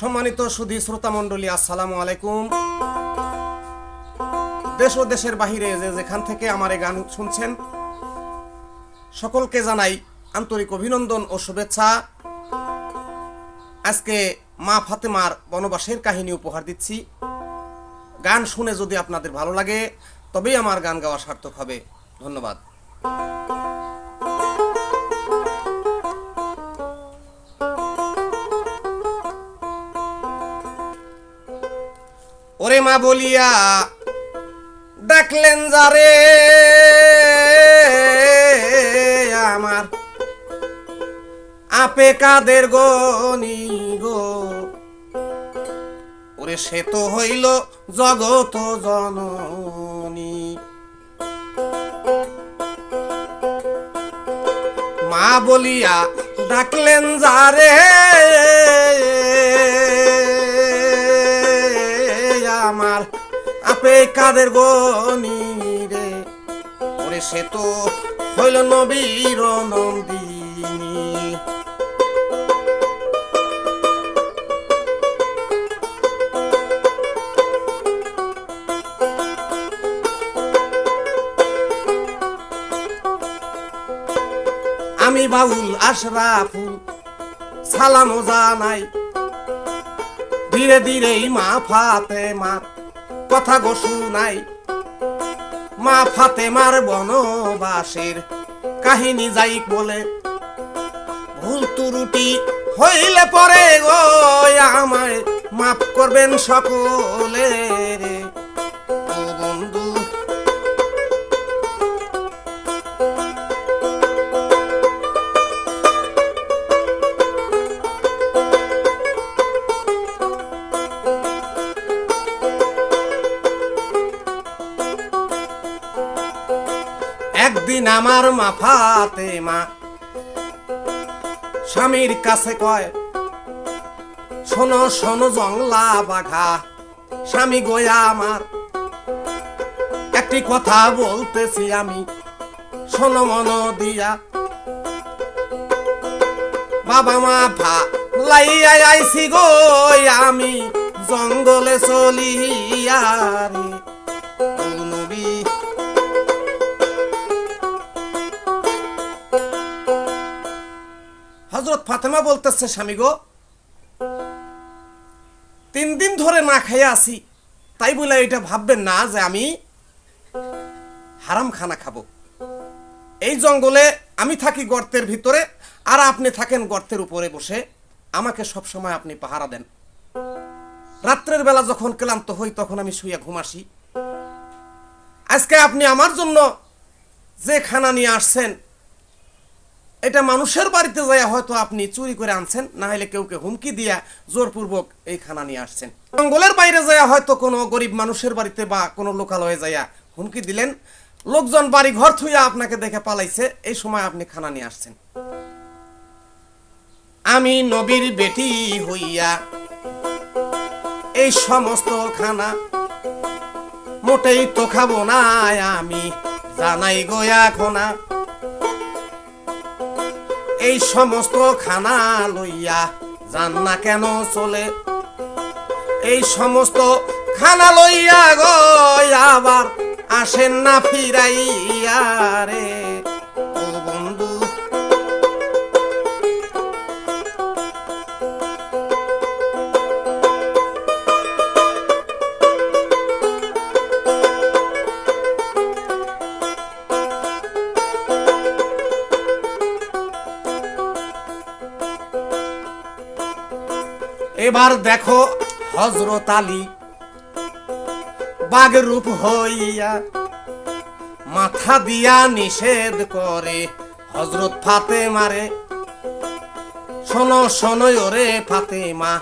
সম্মানিত সুধী শ্রোতা মণ্ডলী, আসসালামু আলাইকুম। দেশ ও দেশের বাহিরে যে যেখান থেকে আমার এই গান শুনছেন, সকলকে জানাই আন্তরিক অভিনন্দন ও শুভেচ্ছা। আজকে মা ফাতেমার বনবাসের কাহিনী উপহার দিচ্ছি। গান শুনে যদি আপনাদের ভালো লাগে, তবেই আমার গান গাওয়া সার্থক হবে। ধন্যবাদ। ওরে মা বলিয়া ডাকলেন যারে আমার আপে কাদের গনি গো? ওরে সে তো হইল জগত জননী। মা বলিয়া ডাকলেন যারে আমার আপে কাদের গনি রে? ওরে সে তো হইল নবীর নন্দিনী। আমি বাউল আশরাফুল সালাম জানাই ধীরে ধীরে মা ফাতে মার। কথা গো নাই মা ফাতে মার বনবাসের কাহিনী যাই বলে। ভুল তুরুটি হইলে পরে গো আমায়, মাফ করবেন সকলে। আমার মাফাতে মা স্বামীর কাছে কয়, শোনো শোনো জংলা বাঘা, স্বামী গোয়া আমার। একটি কথা বলতেছি আমি, শোনো মন দিয়া। বাবা মা ভা লাইয়া আইছি গো আমি, জঙ্গলে চলিয়া ফাতেমা বলতেছে, স্বামী গো, তিন দিন ধরে না খাইয়া আছি তাই বলে এটা ভাববেন না যে আমি হারাম খানা খাব। এই জঙ্গলে আমি থাকি গর্তের ভিতরে, আর আপনি থাকেন গর্তের উপরে বসে। আমাকে সব সময় আপনি পাহারা দেন। রাত্রের বেলা যখন ক্লান্ত হই, তখন আমি শুয়ে ঘুমাসি। আজকে আপনি আমার জন্য যে খানা নিয়ে আসছেন এটা মানুষের বাড়িতে যাইয়া হয়তো আপনি চুরি করে আনছেন না হলে কেউ কে হুমকি দিয়া জোরপূর্বক এই খানা নিয়ে আসছেন। জঙ্গলের বাইরে যাইয়া হয়তো কোনো গরিব মানুষের বাড়িতে বা কোনো লোকালয়ে যাইয়া হুমকি দিলেন। লোকজন বাড়ি ঘর থুইয়া আপনাকে দেখে পালাইছে, এই সময় আপনি খানা নিয়ে আসছেন। আমি নবীর বেটি হইয়া এই সমস্ত খানা মোটেই তো খাব না আমি, জানাই গয়া খোনা এই সমস্ত খানা লইয়া যান না কেন চলে? এই সমস্ত খানা লইয়া গয় আবার আসেন না ফিরাইয়া রে। এবার দেখো হজরত আলী বাঘ রূপ হইয়া মাথা দিয়া নিষেধ করে হজরত ফাতে মারে শোনো শোনো ওরে ফাতেমা,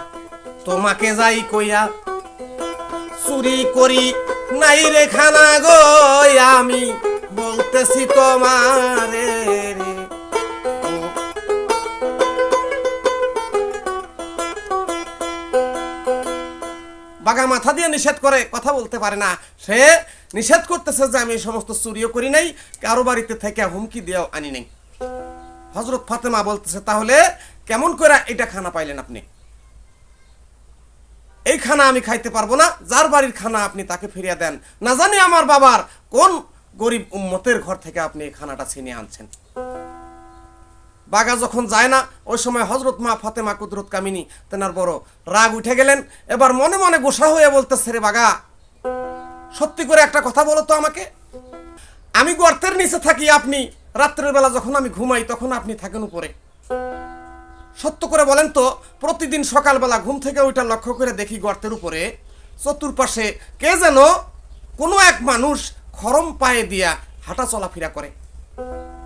তোমাকে যাই কইয়া চুরি করি নাই রে খানা গো, আমি বলতেছি তোমারে। বাঘা মাথা দিয়ে নিষেধ করে, কথা বলতে পারে না। সে নিষেধ করতেছে যে আমি এই সমস্ত চুরিও করি নাই, কারও বাড়িতে থেকে হুমকি দিয়েও আনি নাই। হজরত ফাতেমা বলতেছে, তাহলে কেমন করে এটা খানা পাইলেন আপনি? এই খানা আমি খাইতে পারব না, যার বাড়ির খানা আপনি তাকে ফিরিয়ে দেন। না জানি আমার বাবার কোন গরিব উম্মতের ঘর থেকে আপনি এই খানাটা ছিনিয়ে আনছেন। বাগা যখন যায় না, ওই সময় হজরত মা ফাতেমা কুদরত কামিনী তেনার বড় রাগ উঠে গেলেন। এবার মনে মনে গোসা হয়ে বলতেছে, রে বাঘা সত্যি করে একটা কথা বলো তো আমাকে। আমি গর্তের নিচে থাকি, আপনি রাত্রের বেলা যখন আমি ঘুমাই, তখন আপনি থাকেন উপরে। সত্য করে বলেন তো, প্রতিদিন সকালবেলা ঘুম থেকে ওইটা লক্ষ্য করে দেখি গর্তের উপরে চতুর্পাশে কে যেন কোনো এক মানুষ খরম পায়ে দিয়া হাঁটা চলাফেরা করে।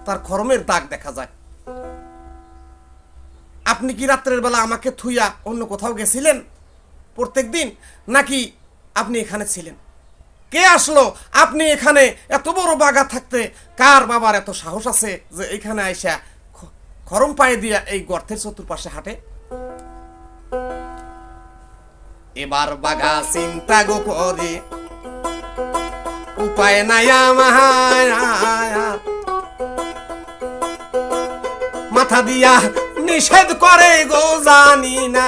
তার খরমের দাগ দেখা যায়। আপনি কি রাত্রের বেলা আমাকে থুইয়া অন্য কোথাও গেছিলেন প্রত্যেক দিন নাকি আপনি এখানে ছিলেন? কে আসলো? আপনি এখানে এত বড় বাগা থাকতে কার বাবার এত সাহস আছে যে এখানে আইসা খরম পায়ে দিয়া এই গর্তের চতুর্পাশে হাঁটে? এবার বাগা চিন্তা গো করে, উপায় নাই মাথা দিয়া নিষেধ করে গো জানি না।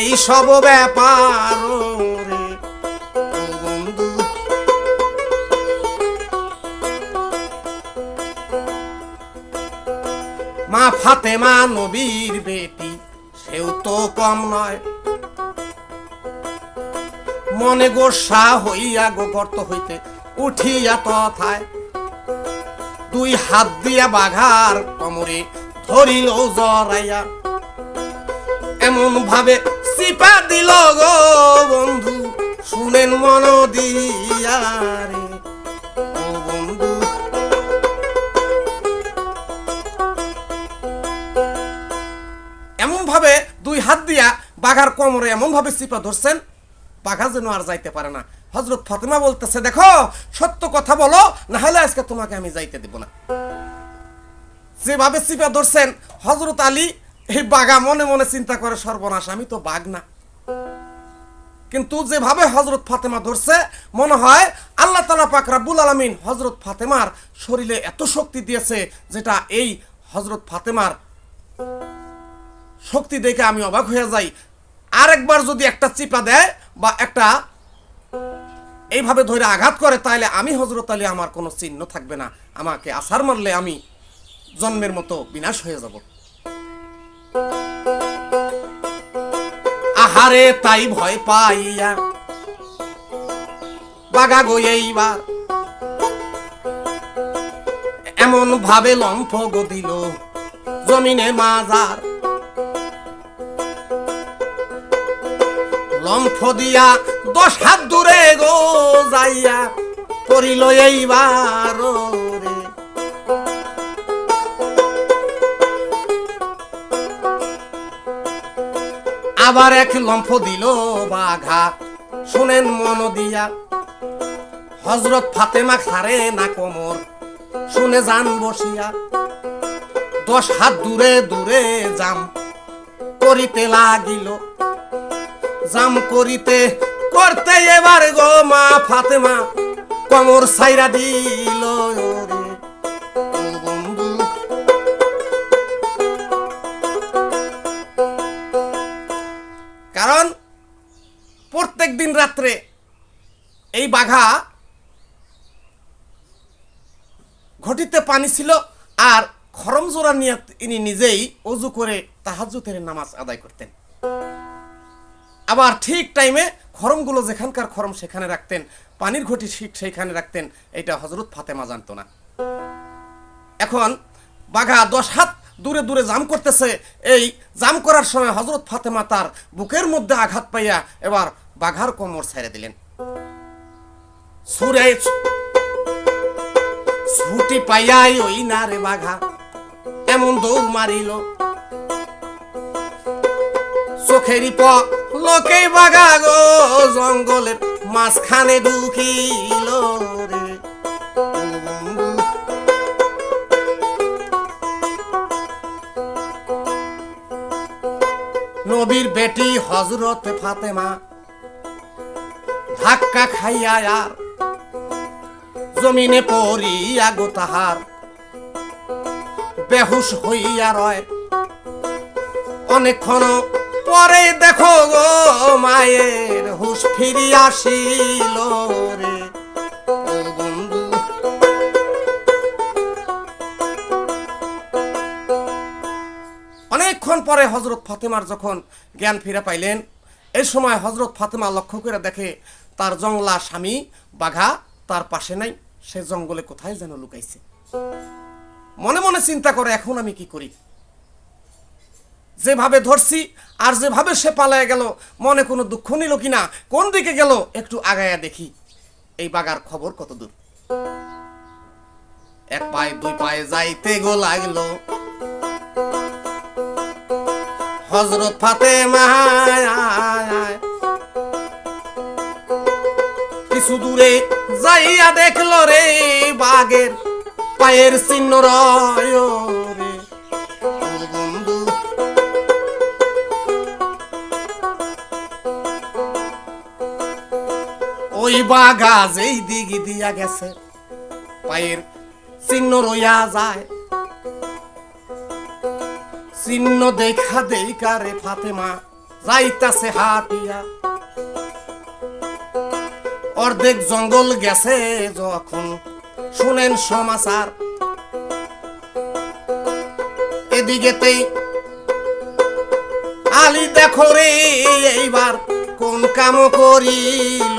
এই সব ব্যাপার ও বন্ধু। মা নবীর বেটি, সেও তো কম নয়। মনে গোসা হইয়া গো গর্ত হইতে উঠিয়া তথায়। দুই হাত দিয়া বাঘার কমরে ধরিল জরাইয়া। এমন ভাবে চিপা দিল গো বন্ধু, শুনেন মন দিয়া এমন ভাবে দুই হাত দিয়া বাঘার কোমরে এমন ভাবে চিপা ধরছেন, বাঘা যেন আর যাইতে পারে না। হজরত ফাতেমা বলতেছে, দেখো, সত্য কথা বলো না হলে আজকে তোমাকে আমি যাইতে দেব না। যেভাবে চিপা ধরছেন হজরত আলী এই বাঘা মনে মনে চিন্তা করে, সর্বনাশ, আমি তো বাঘ না। কিন্তু যেভাবে হজরত ফাতেমা ধরছে, মনে হয় আল্লাহ তালা পাক রাব্বুল আলমিন হজরত ফাতেমার শরীরে এত শক্তি দিয়েছে যেটা এই হজরত ফাতেমার শক্তি দেখে আমি অবাক হয়ে যাই। আরেকবার যদি একটা চিপা দেয় বা একটা এইভাবে ধরে আঘাত করে, তাহলে আমি হজরত আলী আমার কোনো চিহ্ন থাকবে না। আমাকে আসার মারলে আমি জন্মের মতো বিনাশ হয়ে যাব। আহারে তাই ভয় পাইয়া বাগা গো এইবার। এমন ভাবে লম্ফ গো দিল জমিনে মাজার। লম্ফ দিয়া দশ হাত দূরে গো যাইয়া পড়িল এইবার আবার এক লম্ফ দিল বাঘা। শুনেন মন দিয়া। হজরত ফাতেমা খারে না কোমর, শুনে যান বসিয়া। দশ হাত দূরে দূরে জাম করিতে লাগিল। জাম করিতে করতে এবার গো মা ফাতেমা, কমর সাইরা দিল। এই বাঘা ঘটিতে পানি ছিল আর খরম জোড়া নিয়ে ইনি নিজেই অজু করে তাহাজুতের নামাজ আদায় করতেন। আবার ঠিক টাইমে খরমগুলো যেখানকার খরম সেখানে রাখতেন, পানির ঘটি ঠিক সেইখানে রাখতেন, এটা হজরত ফাতেমা জানতো না। এখন বাঘা দশ হাত দূরে দূরে জাম করতেছে, এই জাম করার সময় হজরত ফাতেমা তার বুকের মধ্যে আঘাত পাইয়া এবার বাঘার কোমর ছেড়ে দিলেন। সুরে ছুটি পাইয়াই ওই না রে বাঘা, এমন দৌড় মারিল। চোখেরই প লোকে বাগা গো, জঙ্গলের মাঝখানে ঢুকিল রে। নবীর বেটি হজরত ফাতেমা, ধাক্কা খাইয়া আর জমিনে পড়িয়া গো তাহার। বেহুশ হইয়া রয়। অনেকক্ষণ পরে দেখো গো মায়ের ফিরিয়া আসিল রে। অনেকক্ষণ পরে হজরত ফাতেমার যখন জ্ঞান ফিরে পাইলেন এই সময় হজরত ফাতেমা লক্ষ্য করে দেখে, তার জংলা স্বামী বাঘা তার পাশে নাই। সে জঙ্গলে কোথায় যেন লুকাইছে? মনে মনে চিন্তা করে, এখন আমি কি করি? যেভাবে ধরছি আর যেভাবে সে পালায় গেল, মনে কোনো দুঃখ নিল কিনা? কোন দিকে গেল? একটু আগায়া দেখি। এই বাগার খবর কত দূর এক পায়ে দুই পায়ে যাইতে গো লাগল। হজরত ফাতে কিছু দূরে যাইয়া দেখল রে বাগের পায়ের চিহ্ন রয় রে। বন্ধু। ওই বাগা যেই দিকে দিয়া গেছে পায়ের চিহ্ন রইয়া যায়। চিহ্ন দেখা দেখা রে ফাতেমা যাইতাছে হাতিয়া অর্ধেক জঙ্গল গেছে যখন। শুনেন সমাচার। এদিকেতেই আলি দেখো রে, এইবার কোন কাম করিল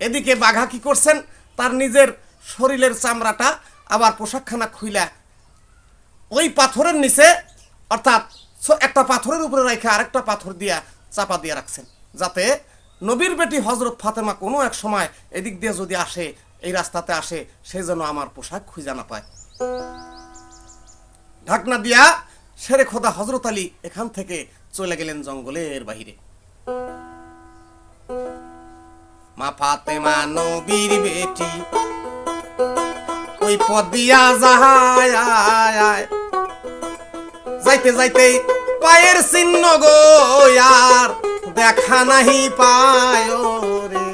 এদিকে বাঘা কি করছেন? তার নিজের শরীরের চামড়াটা আবার পোশাকখানা খুইলা ওই পাথরের নিচে, অর্থাৎ একটা পাথরের উপরে রেখে আরেকটা পাথর দিয়া চাপা দিয়ে রাখছেন। যাতে নবীর বেটি হজরত ফাতেমা কোনো এক সময় এদিক দিয়ে যদি আসে, এই রাস্তাতে আসে, সে যেন আমার পোশাক খুঁজে না পায়। ঢাকনা দিয়া শেরে খোদা হজরত আলী এখান থেকে চলে গেলেন জঙ্গলের বাহিরে। মা ফাতেমা নবীর বেটি, ওই পদ দিয়া যাহায়। যাইতে যাইতে পায়ের চিহ্ন গো, আর দেখা নাহি পায় রে।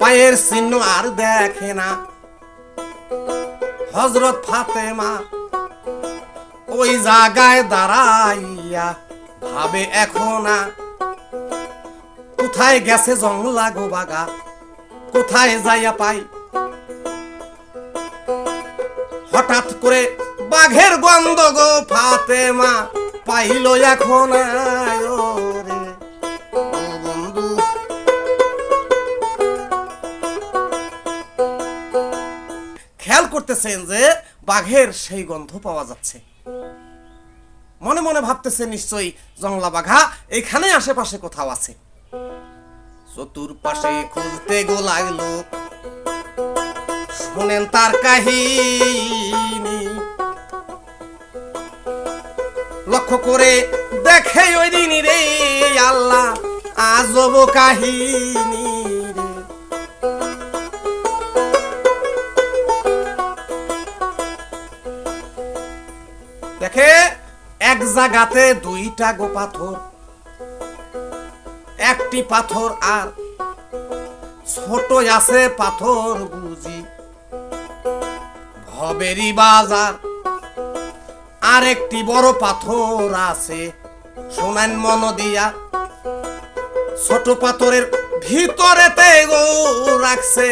পায়ের চিহ্ন আর দেখে না। হজরত ফাতেমা ওই জায়গায় দাঁড়াইয়া ভাবে এখন কোথায় গেছে জংলা গো বাগা কোথায় যাইয়া পাই? হঠাৎ করে বাঘের গন্ধ গো ফাতেমা পাইল এখন খেয়াল করতেছেন যে বাঘের সেই গন্ধ পাওয়া যাচ্ছে। মনে মনে ভাবতেছে নিশ্চয়ই জংলা বাঘা এখানে আশেপাশে কোথাও আছে। চতুর্পাশে খুঁজতে গো লাগল শোনেন তার কাহিনী। লক্ষ্য করে দেখে ওই দিন রে আল্লাহ, আজব কাহিনী দেখে এক জায়গাতে দুইটা গো পাথর, একটি পাথর আর ছোট আছে পাথর ভবেরি বাজার। আর একটি বড় পাথর আছে, শোনান মন দিয়া। ছোট পাথরের ভিতরেতে গো রাখছে,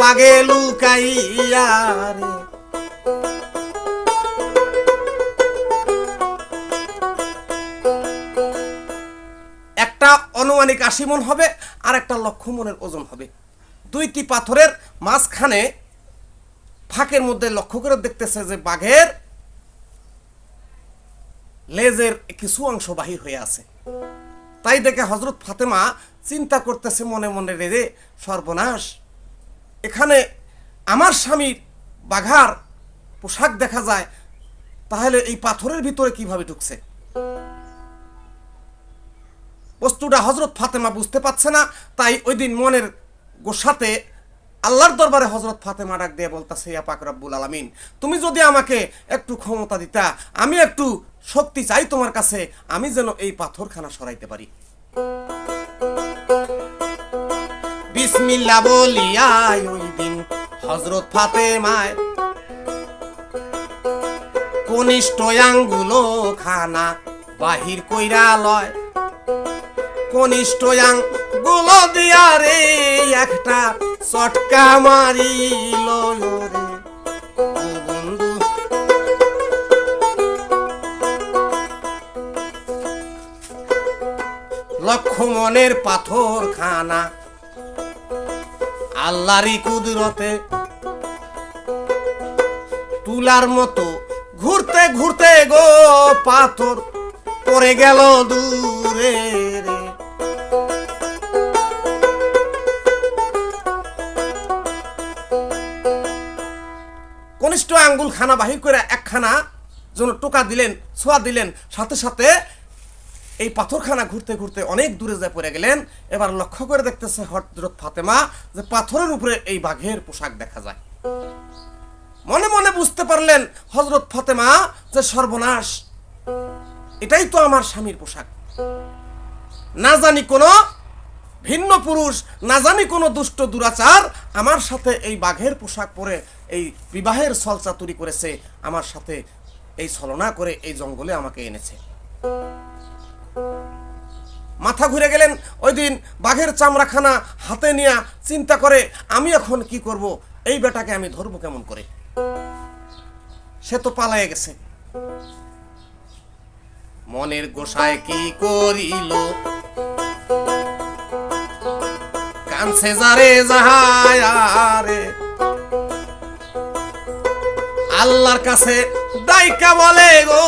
বাগে লুকাইয়া রে। একটা অনুমানিক আশি মন হবে আর একটা লক্ষ মনের ওজন হবে। দুইটি পাথরের মাঝখানে ফাঁকের মধ্যে লক্ষ্য করে দেখতেছে যে বাঘের লেজের কিছু অংশ বাহির হয়ে আছে। তাই দেখে হজরত ফাতেমা চিন্তা করতেছে মনে মনে, রে রে, সর্বনাশ। এখানে আমার স্বামীর বাঘার পোশাক দেখা যায়, তাহলে এই পাথরের ভিতরে কীভাবে ঢুকছে? বস্তুটা হজরত ফাতেমা বুঝতে পারছে না, তাই ওই দিন মনের গোসাতে আল্লাহর দরবারে হজরত ফাতেমা ডাক দিয়ে বলতেছে, ইয়া পাক রব্বুল আলামিন, তুমি যদি আমাকে একটু ক্ষমতা দিতা, আমি একটু শক্তি চাই তোমার কাছে, আমি যেন এই পাথরখানা সরাইতে পারি। বিসমিল্লা বলিয়াই ওই দিন হজরত ফাতেমায় কনিষ্ঠ আঙ্গুলো খানা বাহির কইরা লয়। কনিষ্ঠ আঙ্গুলো দিয়া রে, একটা চটকা মারিল রে। ও বন্ধু লক্ষ মনের পাথর খানা আল্লাহরই কুদরতে। তুলার মতো ঘুরতে ঘুরতে গো পাথর পড়ে গেল দূরে। আঙ্গুল খানা বাহির করে একখানা যেন টোকা দিলেন, ছোঁয়া দিলেন, সাথে সাথে এই পাথরখানা ঘুরতে ঘুরতে অনেক দূরে যায় পড়ে গেলেন। এবার লক্ষ্য করে দেখতেছে হজরত ফাতেমা যে পাথরের উপরে এই বাঘের পোশাক দেখা যায়। মনে মনে বুঝতে পারলেন হজরত ফাতেমা যে সর্বনাশ। এটাই তো আমার স্বামীর পোশাক। না জানি কোনো ভিন্ন পুরুষ, না জানি কোনো দুষ্ট দুরাচার আমার সাথে এই বাঘের পোশাক পরে, এই বিবাহের ছলচাতুরি করেছে, আমার সাথে এই ছলনা করে এই জঙ্গলে আমাকে এনেছে। মাথা ঘুরে গেলেন, ওই দিন বাঘের চামড়াখানা হাতে নিয়ে চিন্তা করে, আমি এখন কি করব? এই বেটাকে আমি ধরবো কেমন করে? সে তো পালায়ে গেছে। মনের গোসায় কি করিল? কানছে যারে যাহায়ারে আল্লাহর কাছে দাইকা বলে গো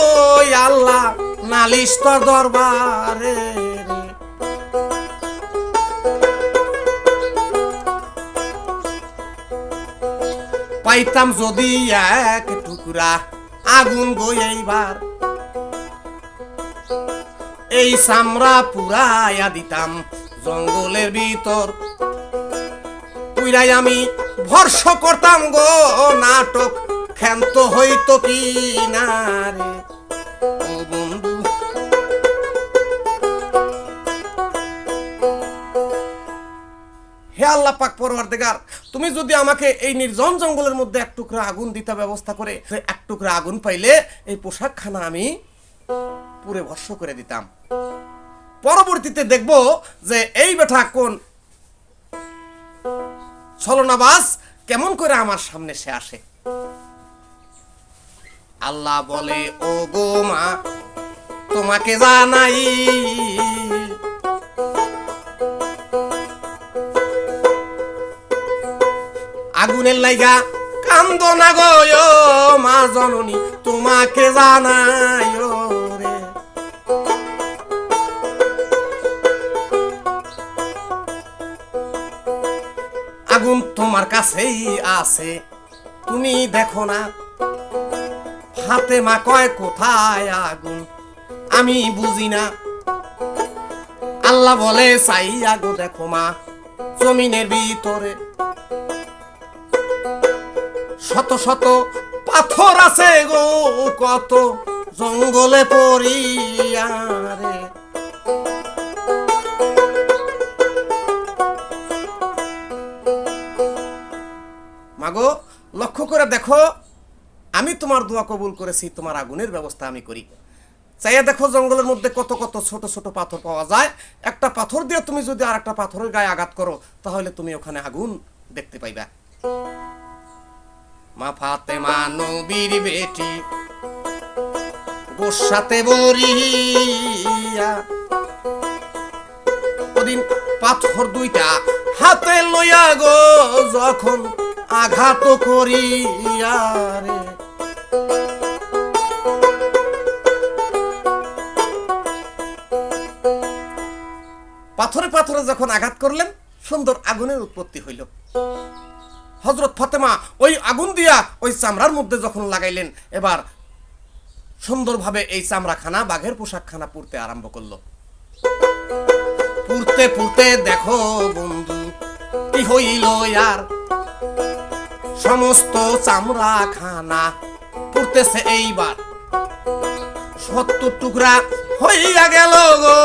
আল্লাহ নালিশ তোর দরবারে। পাইতাম যদি এক টুকরা আগুন গো এইবার। এই চামড়া পুরাইয়া দিতাম জঙ্গলের ভিতর। পুরাই আমি। ভর্ষ করতাম গো, নাটক ক্ষান্ত হইতো কি না রে? ও বন্ধু। হে আল্লাহ পাক পরওয়ারদেগার, তুমি যদি আমাকে এই নির্জন জঙ্গলের মধ্যে এক টুকরা আগুন দিতে ব্যবস্থা করে এক টুকরা আগুন পাইলে এই পোশাকখানা আমি পুরে ভস্য করে দিতাম। পরবর্তীতে দেখব যে এই বেটা কোন ছলনাবাস কেমন করে আমার সামনে সে আসে? আল্লাহ বলে, ও গো মা, তোমাকে জানাই। আগুনের লাইগা কান্দ না গো মা জননী, তোমাকে জানাই। কাছেই আছে। তুমি দেখো না হাতে মা কয়, কোথায় আগুন? আমি বুঝি না। আল্লাহ বলে চাই আগো, দেখো মা, জমিনের ভিতরে শত শত পাথর আছে গো, কত জঙ্গলে পড়িয়া রে। মাগো, লক্ষ্য করে দেখো, আমি তোমার দোয়া কবুল করেছি, তোমার আগুনের ব্যবস্থা আমি করি। চাইয়া দেখো, জঙ্গলের মধ্যে কত কত ছোট ছোট পাথর পাওয়া যায়। একটা পাথর দিয়ে তুমি যদি আর একটা পাথরের গায়ে আঘাত করো, তাহলে তুমি ওখানে আগুন দেখতে পাইবা। মা ফাতেমা নবীর বেটি, গোসাতে বরিয়া। ওদিন পাথর দুইটা হাতে লইয়া গো, যখন আঘাত করিয়া রে। পাথরে পাথরে যখন আঘাত করলেন, সুন্দর আগুনের উৎপত্তি হইল। হজরত ফাতেমা ওই আগুন দিয়া ওই চামড়ার মধ্যে যখন লাগাইলেন, এবার সুন্দরভাবে এই চামড়াখানা, বাঘের পোশাকখানা পরতে আরম্ভ করল। পুরতে পুরতে দেখো বন্ধু, কি হইল আর সমস্ত চামড়া খানা পড়তেছে এইবার। সত্তর টুকরা হইয়া গেল গো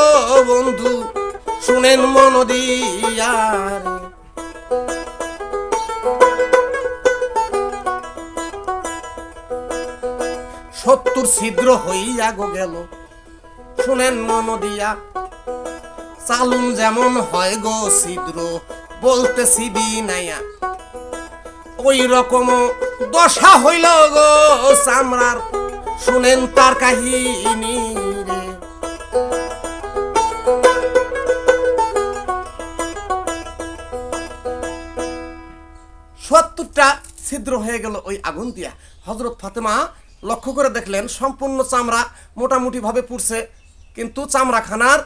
বন্ধু, শুনেন মন দিয়ার সত্তর ছিদ্র হইয়া গো গেল, শুনেন মন দিয়া। চালুন যেমন হয় গো ছিদ্র, বলতেছি দি নাইয়া ওই রকম দশা হইল গো চামড়ার। শুনেন তার কাহিনী রে। সত্তরটা ছিদ্র হয়ে গেল ওই আগুন দিয়া। হজরত ফাতেমা লক্ষ্য করে দেখলেন সম্পূর্ণ চামড়া মোটামুটি ভাবে পুড়ছে, কিন্তু চামড়াখানার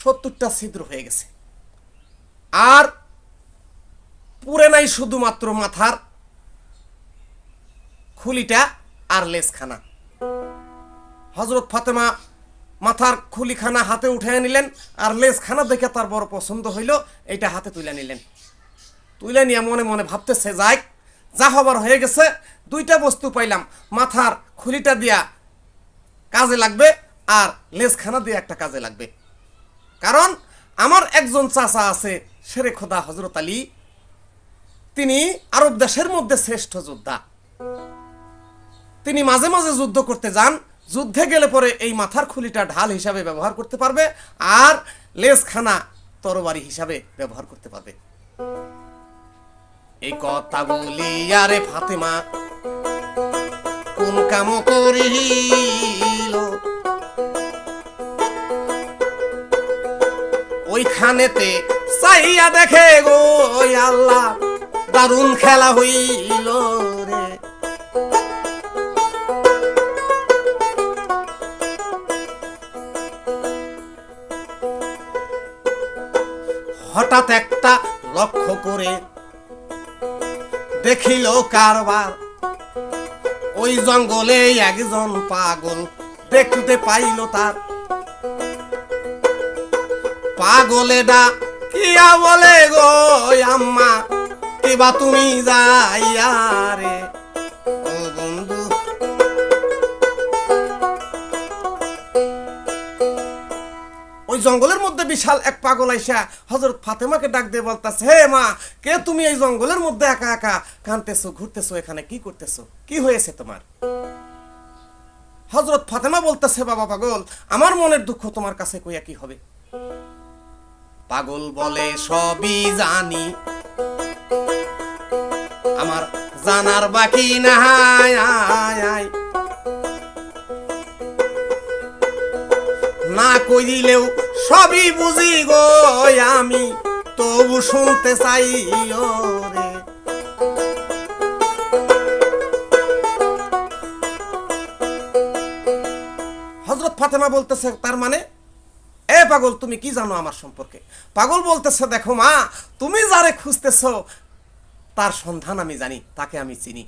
সত্তরটা ছিদ্র হয়ে গেছে। আর পুরে নাই শুধুমাত্র মাথার খুলিটা আর লেজখানা। হজরত ফাতেমা মাথার খুলিখানা হাতে উঠে নিলেন আর লেজখানা দেখে তার বড় পছন্দ হইল এটা হাতে তুলে নিলেন। তুলে নিয়ে মনে মনে ভাবতেছে, যাই, যা হবার হয়ে গেছে, দুইটা বস্তু পাইলাম, মাথার খুলিটা দিয়া কাজে লাগবে আর লেজখানা দিয়ে একটা কাজে লাগবে। কারণ আমার একজন চাচা আছে, শেরে খোদা হজরত আলী, তিনি আরব দেশের মধ্যে শ্রেষ্ঠ যোদ্ধা। তিনি মাঝে মাঝে যুদ্ধ করতে যান। যুদ্ধে গেলে পরে এই মাথার খুলিটা ঢাল হিসাবে ব্যবহার করতে পারবে আর লেজখানা তরবারি হিসাবে ব্যবহার করতে পারবে। এই কথা বলি, আরে ফাতেমা, কোন কাম করিল? ওইখানেতে চাইয়া দেখে গো, আল্লাহ, দারুণ খেলা হইল। হঠাৎ একটা লক্ষ্য করে দেখিল কারবার। ওই জঙ্গলে একজন পাগল দেখতে পাইল তার। পাগলে ডা কিয়া বলে গো, আম্মা, কিবা তুমি যাইয়া রে জঙ্গলের মধ্যে বিশাল এক পাগল আইসা হজরত ফাতেমাকে ডাক দিয়ে বলতেছে, হে মা, কে তুমি এই জঙ্গলের মধ্যে একা একা কানতেছো ঘুরতেছো এখানে? কি করতেছো? কি হয়েছে তোমার? হজরত ফাতেমা বলতেছে, বাবা পাগল, আমার মনের দুঃখ তোমার কাছে কইয়া কি হবে? পাগল বলে, সবই জানি, আমার জানার বাকি না না কইলেও সবই বুঝি গো আমি, তবু শুনতে চাই রে। হজরত ফাতেমা বলতেছে তার মানে এ পাগল, তুমি কি জানো আমার সম্পর্কে? পাগল বলতেছে, দেখো মা, তুমি যারে খুঁজতেছ, তার সন্ধান আমি জানি, তাকে আমি চিনি।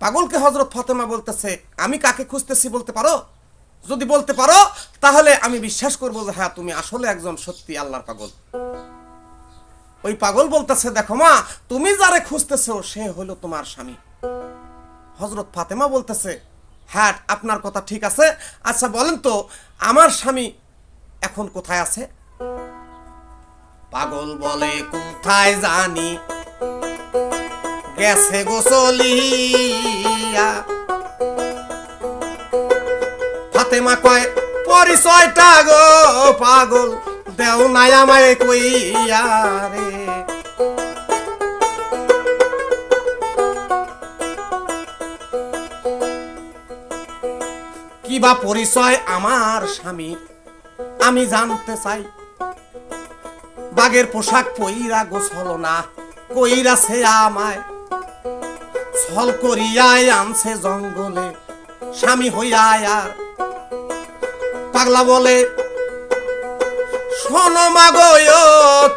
পাগলকে হজরত ফাতেমা বলতেছে, আমি কাকে খুঁজতেছি বলতে পারো? যদি বলতে পারো, তাহলে আমি বিশ্বাস করব যে হ্যাঁ তুমি আসলে একজন সত্যি আল্লাহর পাগল। ওই পাগল বলতেছে, দেখো মা, তুমি যারে খুঁজতেছো, সে হলো তোমার স্বামী। হজরত ফাতেমা বলতেছে হ্যাঁ আপনার কথা ঠিক আছে। আচ্ছা বলেন তো, আমার স্বামী এখন কোথায় আছে? পাগল বলে, কোথায় জানি? গেছে গোসলিয়া ফাতেমা কয়, পরিচয়টা গো পাগল, দেও নাই আমায় কইয়া রে। কি বা পরিচয় আমার স্বামী, আমি জানতে চাই। বাগের পোশাক পইরা গোসল না, কইরা সে আমায়। ছল করিয়ায় আনছে জঙ্গলে, স্বামী হইয়া আর পাগলা বলে। শোনো মাগো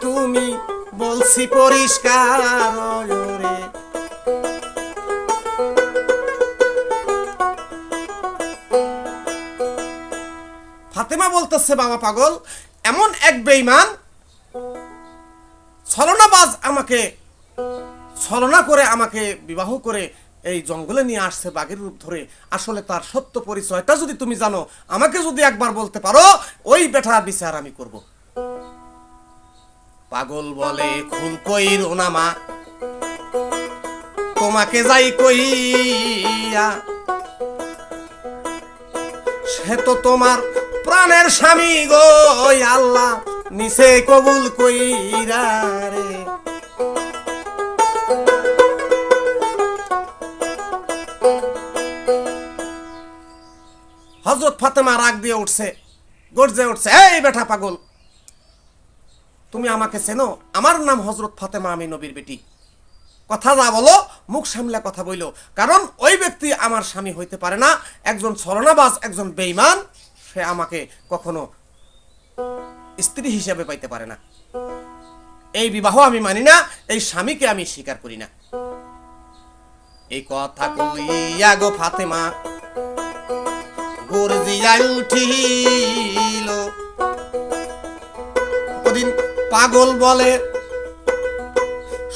তুমি বলছি পরিষ্কার ফাতেমা বলতেছে, বাবা পাগল, এমন এক বেইমান ছলনাবাজ আমাকে, ছলনা করে আমাকে বিবাহ করে এই জঙ্গলে নিয়ে আসছে বাঘের রূপ ধরে। আসলে তার সত্য পরিচয়টা যদি তুমি জানো, আমাকে যদি একবার বলতে পারো, ওই বেটার বিচার আমি করব। পাগল বলে খুন কইর নামা তোমাকে যাই কইয়া, সে তো তোমার প্রাণের স্বামী গো, আল্লাহ, নিচে কবুল কইরা রে। হজরত ফাতেমা রাগ দিয়ে উঠছে, গর্জে উঠছে, এই বেটা পাগল, তুমি আমাকে চেনো? আমার নাম হজরত ফাতেমা আমি নবীর বেটি। কথা যা বলো, মুখ সামলে কথা বইলো। কারণ ওই ব্যক্তি আমার স্বামী হইতে পারে না, একজন ছলনাবাজ, একজন বেইমান সে আমাকে কখনো স্ত্রী হিসেবে পাইতে পারে না। এই বিবাহ আমি মানি না, এই স্বামীকে আমি স্বীকার করি না। এই কথা কইয়া গো ফাতেমা গর্জিয়ায় উঠিল। ওদিন পাগল বলে,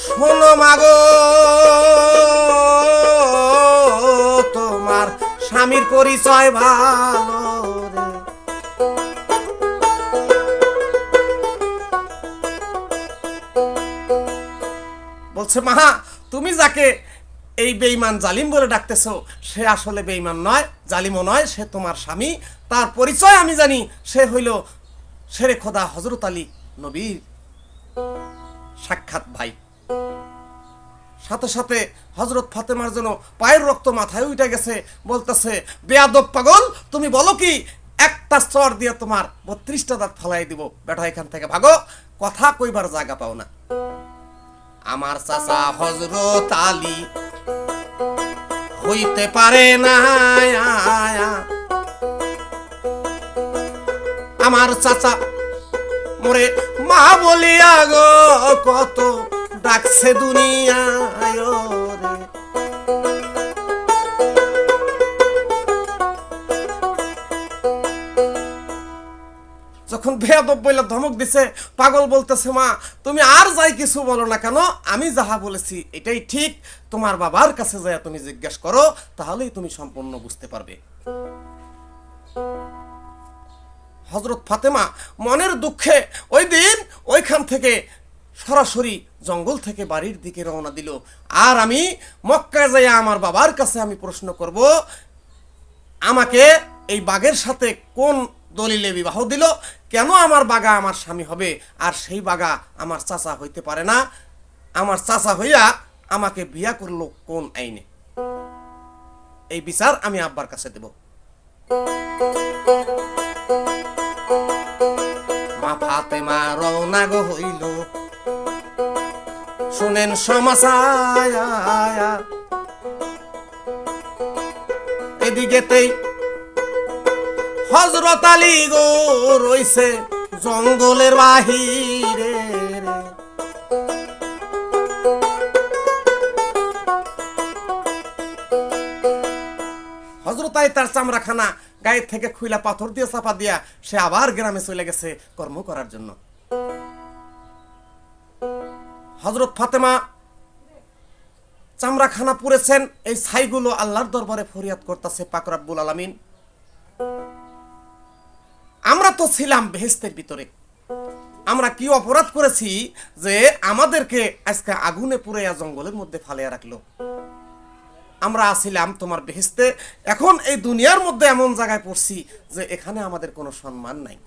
শোনো মাগো, তোমার স্বামীর পরিচয় ভালো বলছে, মা, তুমি যাকে এই বেইমান জালিম বলে ডাকতেছো, সে আসলে বেইমান নয়, জালিমও নয়, সে তোমার স্বামী। তার পরিচয় আমি জানি, সে হইল শেরে খোদা হজরত আলী নবীর সাক্ষাৎ ভাই। সাথে সাথে হজরত ফাতেমার জন্য পায়ের রক্ত মাথায় উঠে গেছে, বলতেছে, বেয়াদব পাগল, তুমি বলো কি, একটা চর দিয়ে তোমার বত্রিশটা দাঁত ফলাই দিব। বেটা, এখান থেকে ভাগো, কথা কইবার জায়গা পাও না। আমার চাচা হজরত আলী হইতে পারে না আমার চাচা মোরে মা বলিয়া গো কত ডাকছে দুনিয়ায় রে যখন বেয়াদব বইলা ধমক দিছে, পাগল বলতেছে মা, তুমি আর যাই কিছু বলো না কেন, আমি যাহা বলেছি এটাই ঠিক, তোমার বাবার কাছে যায় তুমি জিজ্ঞেস করো, তাহলেই তুমি সম্পূর্ণ বুঝতে পারবে। হজরত ফাতেমা মনের দুঃখে ওই দিন ওইখান থেকে সরাসরি জঙ্গল থেকে বাড়ির দিকে রওনা দিল। আর আমি মক্কায় যাইয়া আমার বাবার কাছে আমি প্রশ্ন করব, আমাকে এই বাঘের সাথে কোন দলিলে বিবাহ দিল? কেন আমার বাগা আমার স্বামী হবে? আর সেই বাগা আমার চাচা হইতে পারে না। আমার চাচা হইয়া আমাকে বিয়া করল কোন আইনে? এই বিচার আমি আব্বার কাছে দেব। মা হইল। শুনেন সমাচার। এদিকেতেই হজরত আলী গো, রইছে জঙ্গলের বাহিরে রে। হজরত আলী তার চামড়াখানা গায়ে থেকে খুইলা পাথর দিয়ে চাপা দিয়া সে আবার গ্রামে চলে গেছে কর্ম করার জন্য হজরত ফাতেমা চামড়াখানা পুড়েছেন, এই ছাইগুলো আল্লাহর দরবারে ফরিয়াদ করতেছে পাক রাব্বুল আলামিন আমরা তো ছিলাম বেহেস্তের ভিতরে। আমরা কি অপরাধ করেছি যে আমাদেরকে আজকে আগুনে পুরে জঙ্গলের মধ্যে ফালিয়া রাখল? আমরা আসিলাম তোমার বেহেস্তে, এখন এই দুনিয়ার মধ্যে এমন জায়গায় পড়ছি যে এখানে আমাদের কোনো সম্মান নাই।